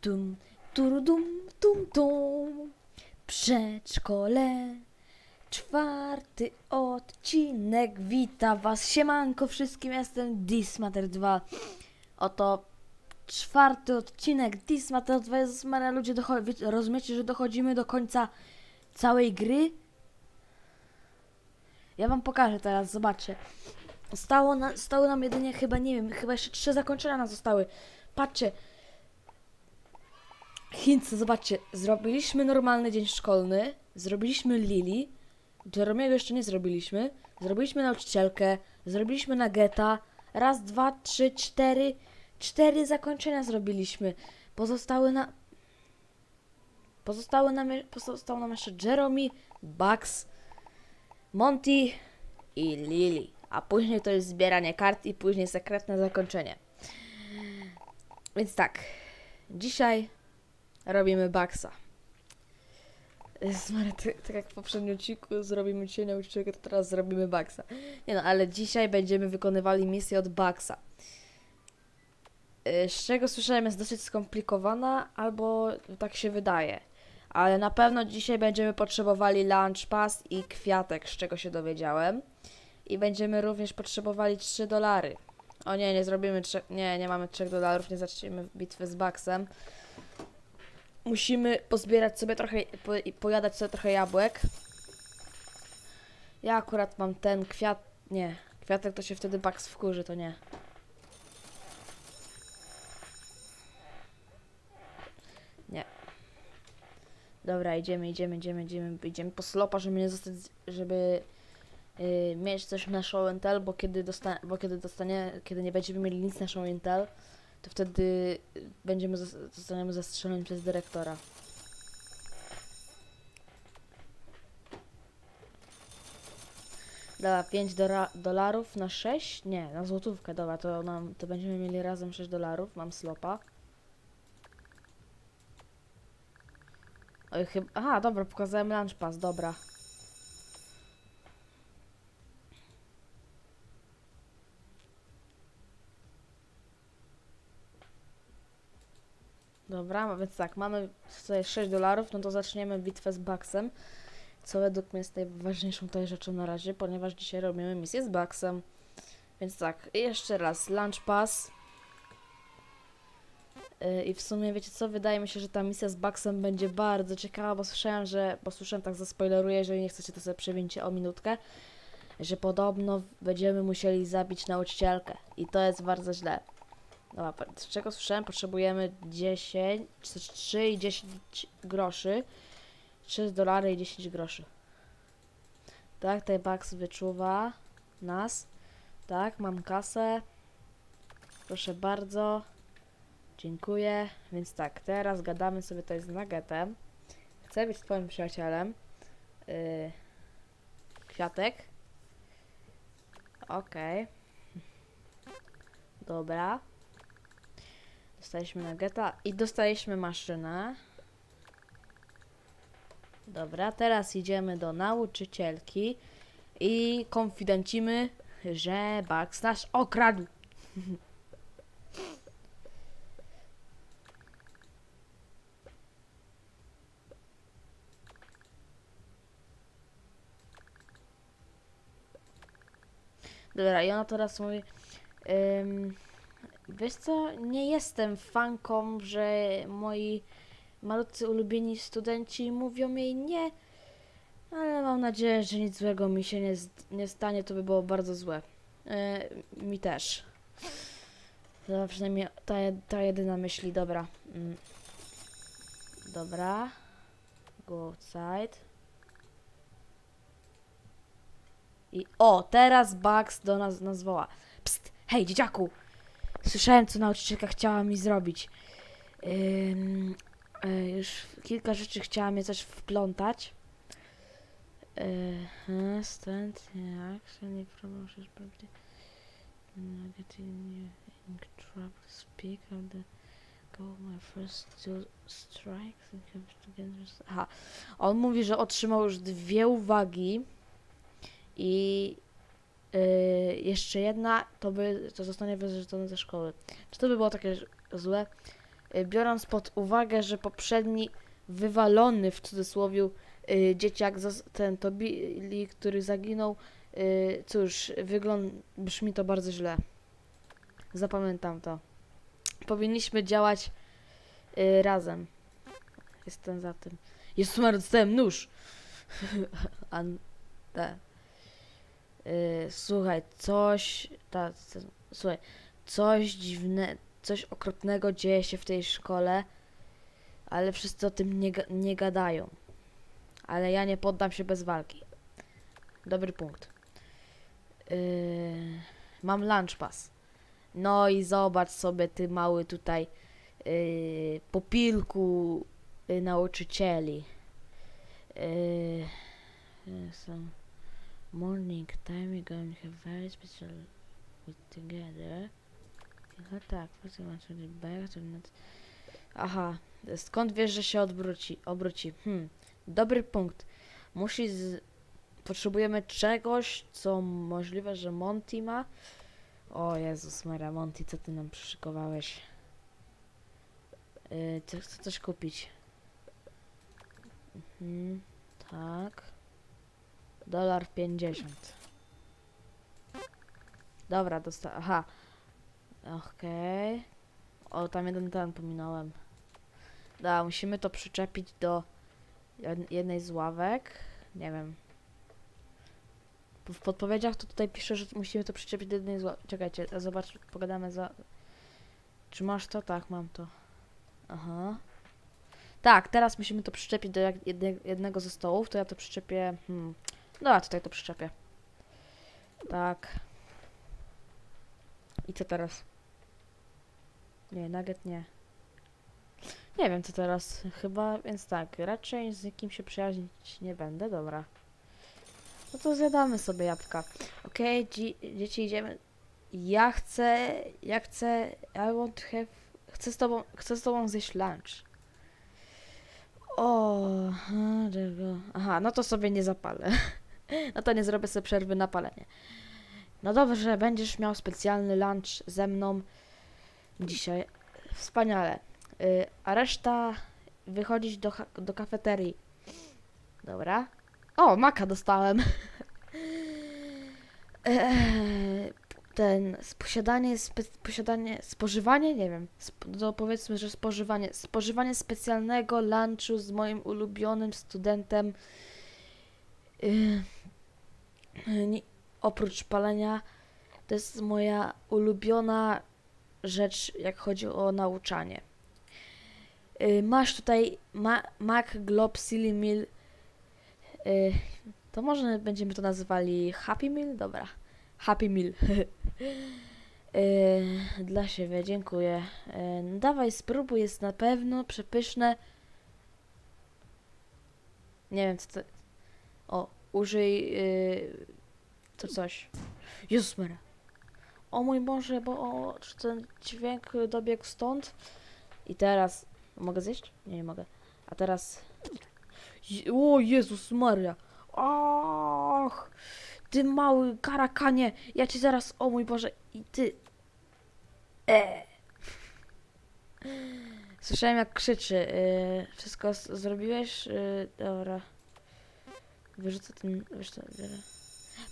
tum, turudum, tum, tum. Przedszkole. Czwarty odcinek. Wita was. Siemanko wszystkim. Jestem Dismater 2. Oto czwarty odcinek Dismater 2. Jezus Maria, ludzie, rozumiecie, że dochodzimy do końca całej gry? Ja wam pokażę teraz, zobaczcie. Stało, na, stało nam jedynie chyba, nie wiem, chyba jeszcze trzy zakończenia nam zostały. Patrzcie. Chińcy, zobaczcie, zrobiliśmy normalny dzień szkolny, zrobiliśmy Lili, Jeromiego jeszcze nie zrobiliśmy, zrobiliśmy nauczycielkę, zrobiliśmy Nageta, raz, dwa, trzy, cztery, cztery zakończenia zrobiliśmy. Pozostały na... Pozostały nam, pozostał nam jeszcze Jeremy, Bugs, Monty i Lily. A później to jest zbieranie kart i później sekretne zakończenie. Więc tak, dzisiaj robimy. Jezus Maria, tak, jak w poprzednim odcinku zrobimy dzisiaj nauczycielkę, to teraz zrobimy Bugsa. Nie no, ale dzisiaj będziemy wykonywali misję od Bugsa. Y, Z czego słyszałem jest dosyć skomplikowana, albo tak się wydaje. Ale na pewno dzisiaj będziemy potrzebowali lunch pass i kwiatek, z czego się dowiedziałem. I będziemy również potrzebowali 3 dolary. O nie, nie zrobimy 3, nie, nie mamy 3 dolarów, nie zaczniemy bitwy z Bugsem. Musimy pozbierać sobie trochę, po, pojadać sobie trochę jabłek. Ja akurat mam ten kwiat, nie, kwiatek to się wtedy Bugs wkurzy, to nie. Nie. Dobra, idziemy, idziemy, idziemy, idziemy, idziemy po slopa, żeby nie zostać, żeby y, mieć coś na show and tell, bo kiedy, dosta bo kiedy dostanie, kiedy nie będziemy mieli nic na show and tell, to wtedy y, będziemy zostaniemy zastrzeleni przez dyrektora. Dobra, 5 dora- dolarów na 6? Nie, na złotówkę, dobra, to, nam, to będziemy mieli razem 6 dolarów, mam slopa. Oj, chyba, aha, dobra, pokazałem lunch pass, dobra. Dobra, więc tak, mamy tutaj 6 dolarów, no to zaczniemy bitwę z Bugsem, co według mnie jest najważniejszą tutaj rzeczą na razie, ponieważ dzisiaj robimy misję z Bugsem. Więc tak, jeszcze raz, Lunch Pass. Yy, I w sumie, wiecie co, wydaje mi się, że ta misja z Bugsem będzie bardzo ciekawa, bo słyszałem, że, bo słyszałem, tak zaspoileruję, jeżeli nie chcecie, to sobie przewincie o minutkę, że podobno będziemy musieli zabić nauczycielkę i to jest bardzo źle. Dobra, z czego słyszałem, potrzebujemy 10, czy 3 i 10 groszy. 3 dolary i 10 groszy. Tak, tutaj Bugs wyczuwa nas. Tak, mam kasę. Proszę bardzo. Dziękuję. Więc tak, teraz gadamy sobie tutaj z Nuggetem. Chcę być twoim przyjacielem. Yy, kwiatek. Okej. Dobra. Dostaliśmy nuggeta i dostaliśmy maszynę. Dobra, teraz idziemy do nauczycielki i konfidencimy, że Bugs nas okradł. Dobra, i ona teraz mówi, ym, wiesz co, nie jestem fanką, że moi malutcy ulubieni studenci mówią jej nie, ale mam nadzieję, że nic złego mi się nie, nie stanie, to by było bardzo złe. E, mi też. To przynajmniej ta, ta jedyna myśli, dobra. Mm. Dobra. Go outside. I o, teraz Bugs do nas nazwała. Psst, hej dzieciaku! Słyszałem, co nauczycielka chciała mi zrobić. E, już kilka rzeczy chciała mnie coś wplątać. Yy, stand action i promotion negative in trouble speak the go my first two strikes and have. Aha, on mówi, że otrzymał już dwie uwagi i yy, jeszcze jedna to by to zostanie wyrzucone ze szkoły. Czy to by było takie złe? y, biorąc pod uwagę, że poprzedni wywalony w cudzysłowie y, dzieciak, ten to Billy, który zaginął, y, cóż, wygląda, brzmi to bardzo źle. Zapamiętam to. Powinniśmy działać y, razem. Jestem za tym. Jezus Maria, dostałem nóż. An, te. Y, słuchaj, coś, ta, słuchaj, coś dziwne, coś okropnego dzieje się w tej szkole, ale wszyscy o tym nie, nie gadają. Ale ja nie poddam się bez walki. Dobry punkt. Yy, mam lunch pass. No i zobacz sobie ty mały tutaj yy, popilku yy, nauczycieli. Yy, so morning time we're going to have very special with together. Chyba tak, first want to not... Aha, skąd wiesz, że się odwróci? Obróci. Hmm, dobry punkt. Musi z... Potrzebujemy czegoś, co możliwe, że Monty ma. O Jezus Maria, Monty, co ty nam przyszykowałeś? Yy, chcę coś kupić. Mhm, tak. Dolar pięćdziesiąt. Dobra, dosta... Aha. Okej. O, tam jeden ten pominąłem. Da, musimy to przyczepić do jed- jednej z ławek. Nie wiem. W podpowiedziach to tutaj pisze, że musimy to przyczepić do jednej z ławek. Czekajcie, zobacz, pogadamy za... Czy masz to? Tak, mam to. Aha. Tak, teraz musimy to przyczepić do jednego ze stołów, to ja to przyczepię... Hmm. Dobra, tutaj to przyczepię. Tak. I co teraz? Nie, nugget nie. Nie wiem co teraz. Chyba, więc tak, raczej z nikim się przyjaźnić nie będę, dobra. No to zjadamy sobie jabłka. Okej, dzi- dzieci idziemy. Ja chcę, ja chcę, I want have, chcę z tobą, chcę z tobą zjeść lunch. O? Aha, no to sobie nie zapalę. No to nie zrobię sobie przerwy na palenie. No dobrze, będziesz miał specjalny lunch ze mną dzisiaj. Wspaniale. Y, a reszta wychodzić do, do kafeterii. Dobra. O, maka dostałem. Eee, Ten, posiadanie, spe, posiadanie, spożywanie, nie wiem, sp, powiedzmy, że spożywanie, spożywanie specjalnego lunchu z moim ulubionym studentem, yy, oprócz palenia, to jest moja ulubiona rzecz, jak chodzi o nauczanie. Y, Masz tutaj ma Mac Glob Silly Meal. Y, To może będziemy to nazywali Happy Meal? Dobra. Happy Meal. Y, Dla siebie, dziękuję. Y, Dawaj, spróbuj, jest na pewno przepyszne. Nie wiem, co to... O, użyj... y, To coś. Jezus Maria. O mój Boże, bo o, czy ten dźwięk dobiegł stąd? I teraz... Mogę zjeść? Nie, nie mogę. A teraz... Je- O Jezus Maria! Och! Ty mały karakanie! Ja ci zaraz... O mój Boże! I ty... E. Słyszałem jak krzyczy. Y, wszystko zrobiłeś? Y, dobra. Wyrzucę ten... Wiesz co.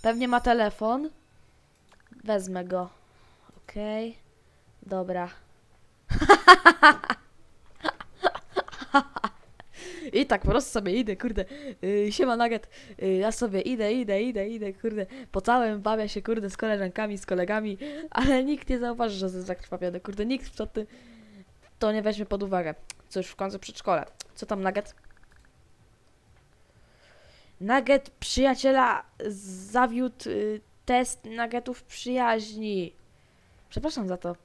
Pewnie ma telefon. Wezmę go. Okej. Dobra. I tak po prostu sobie idę, kurde. Yy, siema Nugget. Yy, ja sobie idę, idę, idę, idę, kurde. Po całym bawię się, kurde, z koleżankami, z kolegami, ale nikt nie zauważy, że jestem zakrwawiony, kurde. Nikt w to, ty, to nie weźmie pod uwagę. Cóż, w końcu przedszkole. Co tam, Nugget? Nugget przyjaciela zawiódł y, test Nuggetów przyjaźni. Przepraszam za to.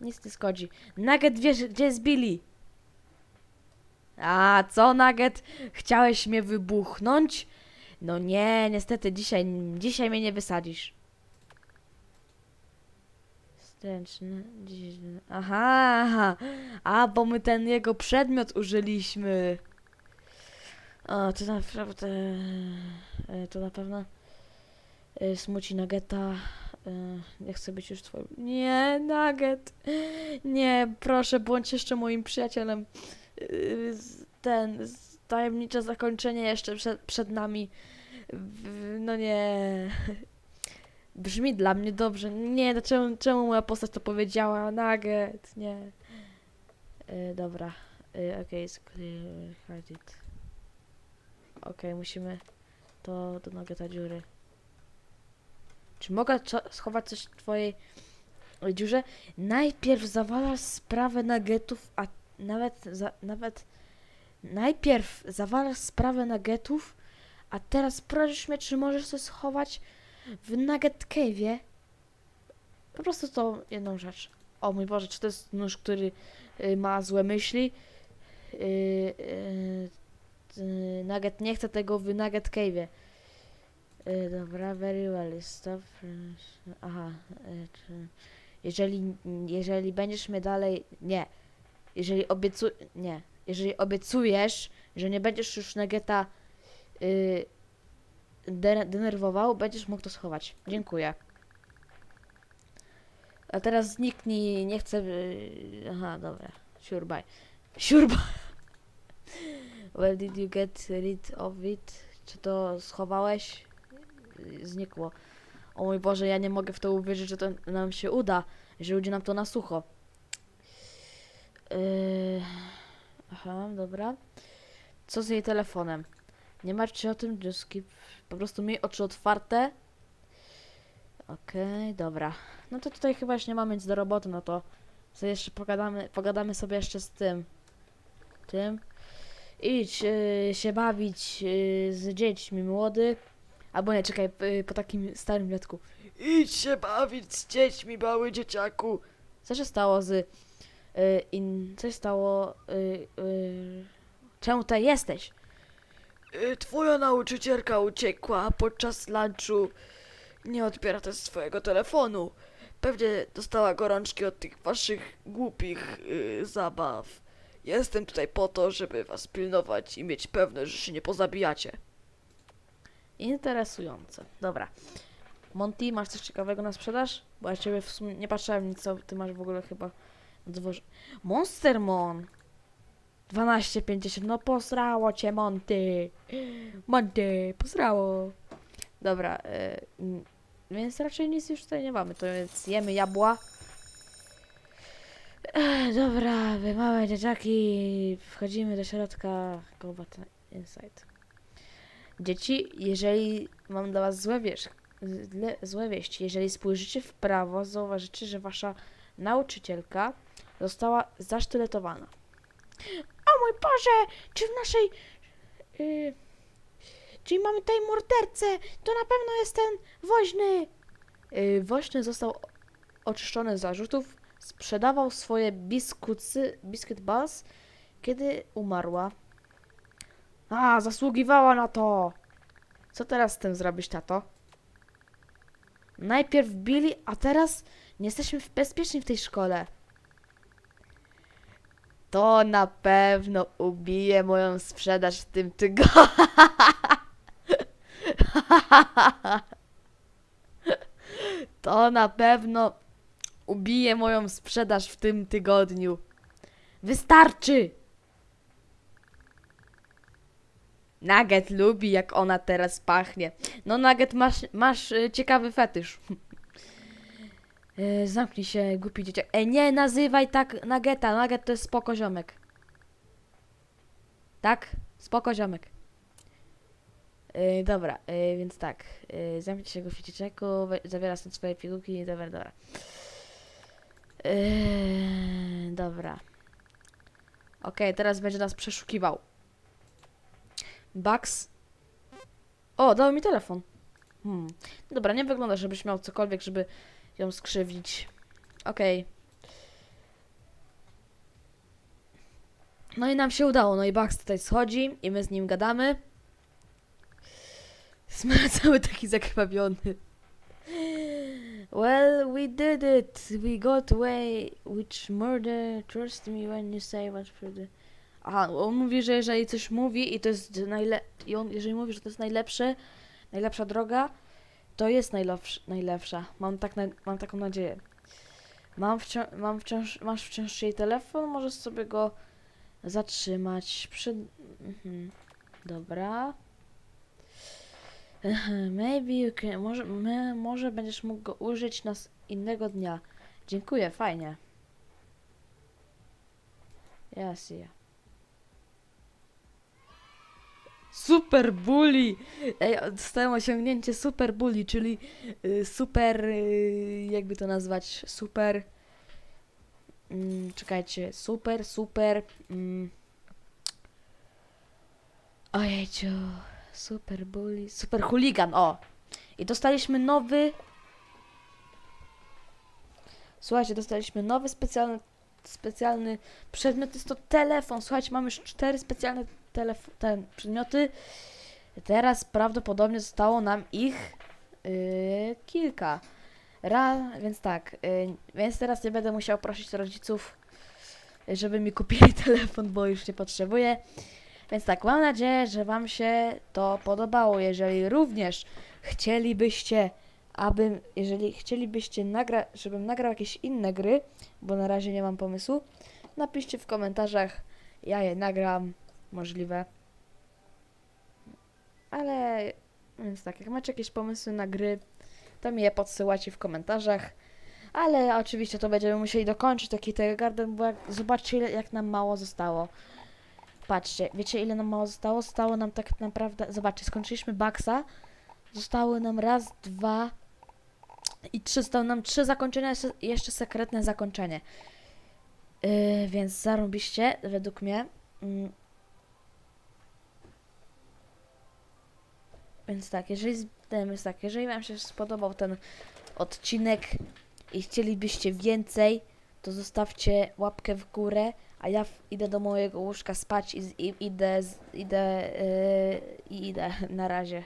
Nic nie szkodzi. Nugget wiesz, gdzie jest Billy? A co, Nugget? Chciałeś mnie wybuchnąć? No nie, niestety dzisiaj, dzisiaj mnie nie wysadzisz. Wsteczny, dziś... Aha, aha, a bo my ten jego przedmiot użyliśmy. O, to naprawdę... e, To na pewno... Y, smuci Nuggeta. Y, nie chcę być już twoim. Nie, Nugget. Nie, proszę, bądź jeszcze moim przyjacielem. Ten, tajemnicze zakończenie jeszcze przed, przed nami. No nie. Brzmi dla mnie dobrze. Nie, no czemu, czemu moja postać to powiedziała? Nugget, nie. Y, dobra. Y, Okej, okay, clear hearted. Okej, musimy to do Nuggeta dziury. Czy mogę schować coś w twojej dziurze? Najpierw zawalasz sprawę nuggetów, a nawet, za, nawet najpierw zawalasz sprawę nuggetów, a teraz prosisz mnie, czy możesz coś schować w Nugget Cave'ie? Po prostu to jedną rzecz. O mój Boże, czy to jest nóż, który y, ma złe myśli? Y, y, y, Nugget nie chce tego w Nugget Cave'ie. Y, dobra, very well, stop. Aha, y, jeżeli, jeżeli będziesz mnie dalej, nie, jeżeli obiecu, nie, jeżeli obiecujesz, że nie będziesz już Nuggeta y, de- denerwował, będziesz mógł to schować. Dziękuję. A teraz zniknij, nie chcę, y, aha, dobra, sure, bye. Well, did you get rid of it? Czy to schowałeś? Znikło. O mój Boże, ja nie mogę w to uwierzyć, że to nam się uda, że ludzie nam to na sucho. Yy... Aha, dobra. Co z jej telefonem? Nie martw się o tym, just keep... Po prostu miej oczy otwarte. Okej, dobra. No to tutaj chyba już nie mamy nic do roboty, no to sobie jeszcze pogadamy, pogadamy sobie jeszcze z tym. Tym. Idź yy, się bawić yy, z dziećmi młody. Albo nie, czekaj, po takim starym dziadku. Idź się bawić z dziećmi, mały dzieciaku. Co się stało z... Yy, in, co się stało... Yy, yy, czemu tutaj jesteś? Y, Twoja nauczycielka uciekła podczas lunchu. Nie odbiera też swojego telefonu. Pewnie dostała gorączki od tych waszych głupich y, zabaw. Jestem tutaj po to, żeby was pilnować i mieć pewność, że się nie pozabijacie. Interesujące. Dobra. Monty, masz coś ciekawego na sprzedaż? Bo ja ciebie w sumie nie patrzyłem nic, co ty masz w ogóle chyba na dworze. Monstermon! 12,50. No posrało cię, Monty. Monty, posrało. Dobra, y, mm, więc raczej nic już tutaj nie mamy. To więc jemy jabła. Ech, dobra, wy małe dzieciaki. Wchodzimy do środka. Combat Inside. Dzieci, jeżeli mam dla was złe, zle, złe wieści, jeżeli spojrzycie w prawo, zauważycie, że wasza nauczycielka została zasztyletowana. O mój Boże, czy w naszej... Yy, czyli mamy tutaj mordercę, to na pewno jest ten woźny. Yy, woźny został oczyszczony z zarzutów, sprzedawał swoje biskucy, biscuit balls, kiedy umarła. A, zasługiwała na to. Co teraz z tym zrobisz, tato? Najpierw bili, a teraz nie jesteśmy bezpieczni w tej szkole. To na pewno ubije moją sprzedaż w tym tygodniu. To na pewno ubije moją sprzedaż w tym tygodniu. Wystarczy! Nugget lubi, jak ona teraz pachnie. No, Nugget, masz, masz y, ciekawy fetysz. E, zamknij się, głupi dzieciak. Ej, nie nazywaj tak Nuggeta. Nugget to jest spoko ziomek. Tak? Spoko ziomek. E, dobra, e, więc tak. E, zamknij się, głupi dzieciaku. Zabiera stąd swoje pigułki. Dobra, dobra. E, dobra. Okej, teraz będzie nas przeszukiwał. Bugs. O, dał mi telefon. Hmm. Dobra, nie wygląda, żebyś miał cokolwiek, żeby ją skrzywdzić. Okej. No i nam się udało. No i Bugs tutaj schodzi i my z nim gadamy. Jest cały taki zakrwawiony. Well, we did it. We got away. Which murder? Trust me when you say what's for the... Aha, on mówi, że jeżeli coś mówi i to jest najle... I on, jeżeli mówi, że to jest najlepsze, najlepsza droga, to jest najlepsza. najlepsza. Mam, tak na, mam taką nadzieję. Mam, wciąż, mam wciąż, masz wciąż jej telefon, możesz sobie go zatrzymać przy... Mhm. Dobra. Maybe you can... Może, my, może będziesz mógł go użyć nas innego dnia. Dziękuję, fajnie. Ja see. Super Bully! Ej, dostałem osiągnięcie Super Bully, czyli y, super, y, jakby to nazwać, super, mm, czekajcie, super, super, mm, ojejciu, Super Bully, Super Hooligan, o! I dostaliśmy nowy, słuchajcie, dostaliśmy nowy specjalny, specjalny przedmiot, jest to telefon, słuchajcie, mamy już cztery specjalne ten, przedmioty, teraz prawdopodobnie zostało nam ich yy, kilka. Ra, więc tak, yy, więc teraz nie będę musiał prosić rodziców, żeby mi kupili telefon, bo już nie potrzebuję. Więc tak, mam nadzieję, że Wam się to podobało. Jeżeli również chcielibyście, abym, jeżeli chcielibyście nagrać, żebym nagrał jakieś inne gry, bo na razie nie mam pomysłu, napiszcie w komentarzach, ja je nagram, możliwe. Ale, więc tak, jak macie jakieś pomysły na gry, to mi je podsyłacie w komentarzach. Ale oczywiście to będziemy musieli dokończyć taki Tiger Garden, bo jak, zobaczcie jak nam mało zostało. Patrzcie, wiecie ile nam mało zostało? Zostało nam tak naprawdę, zobaczcie, skończyliśmy Baxa. Zostały nam raz, dwa i trzy. Zostały nam trzy zakończenia, jeszcze- sekretne zakończenie. Yy, więc zarobiście, według mnie. Mm. Więc tak, jeżeli, więc tak, jeżeli Wam się spodobał ten odcinek i chcielibyście więcej, to zostawcie łapkę w górę, a ja idę do mojego łóżka spać i, i idę, z- idę, yy, i idę na razie.